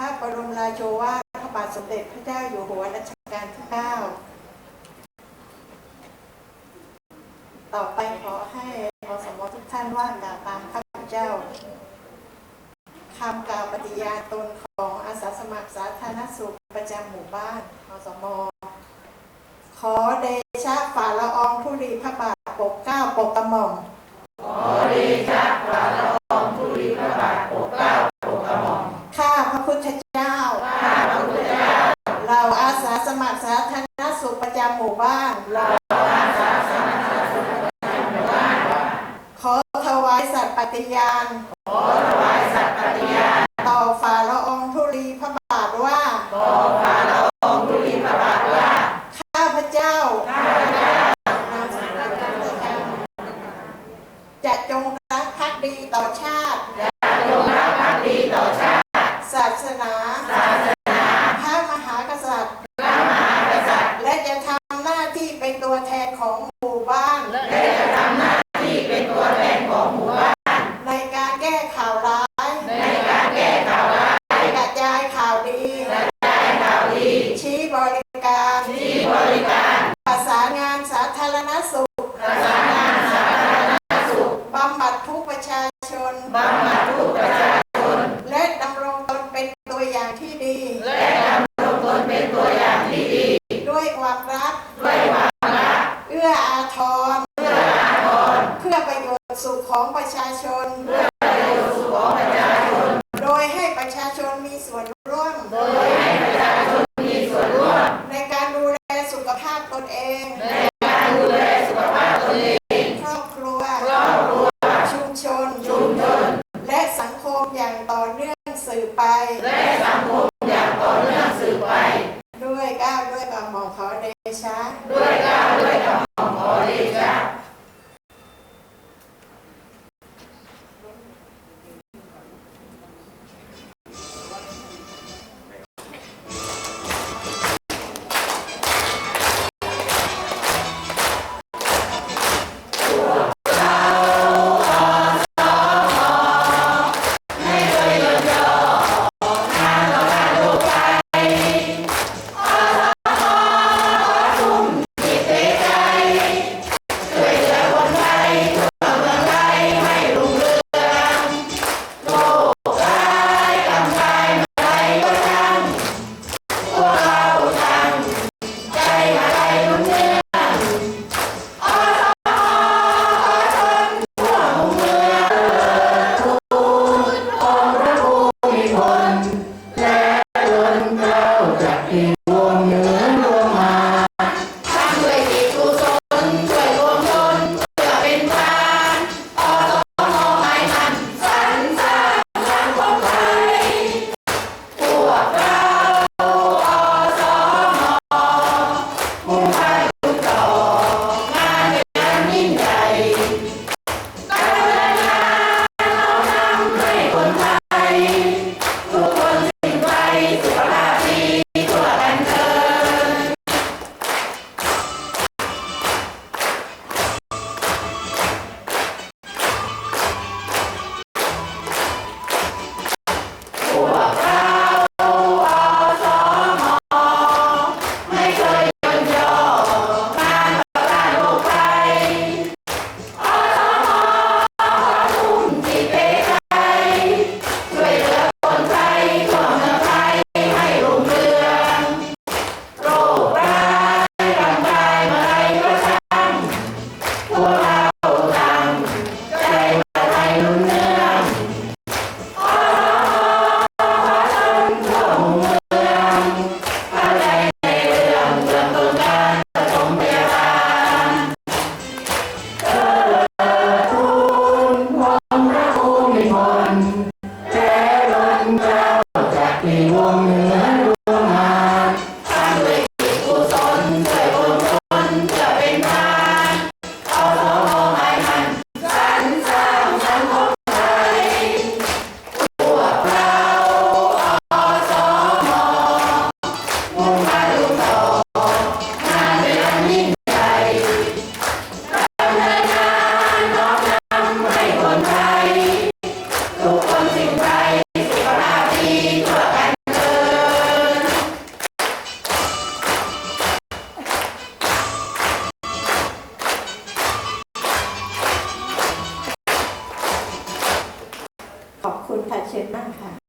ระบรมราโชวาทพระบาทสมเด็จพระเจ้าอยู่หัวรัชกาลที่เก้าต่อไปขอให้อสมทุกท่านว่ากล่าวตามข้าพเจ้าคำกล่าวปฏิญาณตนของอาสาสมัครสาธารณสุขประจำหมู่บ้านอสมขอเดชะฝ่าละอองธุลีพระบาทปกเก้าปกกระหม่อมข้า้าพระพุทธเจ้า เราอาสาสมัครสาธารณสุขประจำหมู่บ้าน ขอถวายสัตย์ปฏิญาณ ต่อฝ่าละอองธุลีพระบาทว่า ข้าพเจ้า จะจงรักภักดีต่อชาติ ศาสนาพระมหากษัตริย์และจะทำหน้าที่เป็นตัวแทนของหมู่บ้าน ในการแก้ข่าวร้ายกระจายข่าวดี ชี้บริการประสานงานสาธารณสุข บำบัดทุกประชาชน และดำรงตนเป็นตัวอย่างที่ดี ด้วยความรัก เอื้ออาทร เพื่อประโยชน์สุขของประชาชน โดยให้ประชาชนมีส่วนร่วมในการดูแลสุขภาพตนเองครอบครัวชุมชน และสังคมอย่างต่อเนื่องสืบไปด้วยเกล้าวด้วยกระหม่อมขอเดชะทุกคนสิ่งใดสุขภาพดีทั่วกันเธ คุณค่ะเชิญนั่งค่ะ